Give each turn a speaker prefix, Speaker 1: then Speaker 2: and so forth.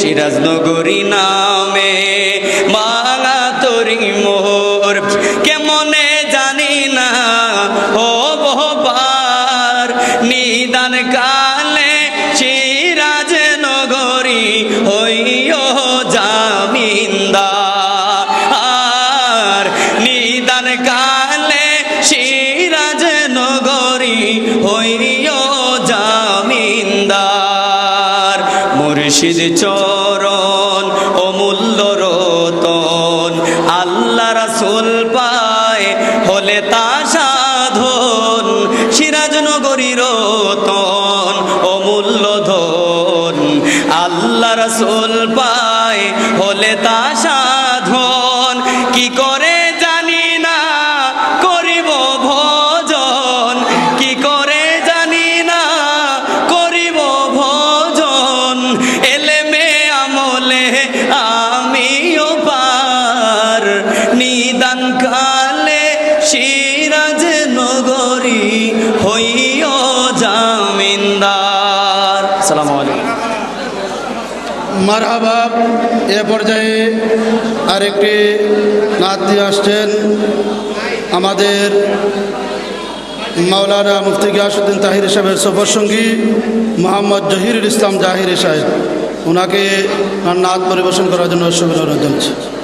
Speaker 1: সিরাজনগরী নামে মাঙা তরি মোর। কেমনে জানি না, ও বহুবার নিদান কালে সিরাজ নগরী হইও জামিনদার। নিদান কালে সিরাজ নগরী মুর্শিদ চরণ অমূল্য রতন। আল্লাহ রাসুল পায় হলে তা সাধন। সিরাজ নগরী রতন অমূল্য ধন। আল্লাহ রাসুল পায় হলে তা সাধন। আমিও পার নিদান কালে সিরাজ নগরী হইও জামিনদার। সালাম আলাইকুম।
Speaker 2: মারহাবা, এ পর্যায়ে আরেকটি নাত আসছেন আমাদের মাওলানা মুফতি গিয়াসুদ্দিন তাহির সাহেবের সফর সঙ্গী মোহাম্মদ জহিরুল ইসলাম জাহির সাহেব। ওনাকে নাত পরিবেশন করার জন্য শুভেচ্ছা জানাচ্ছি।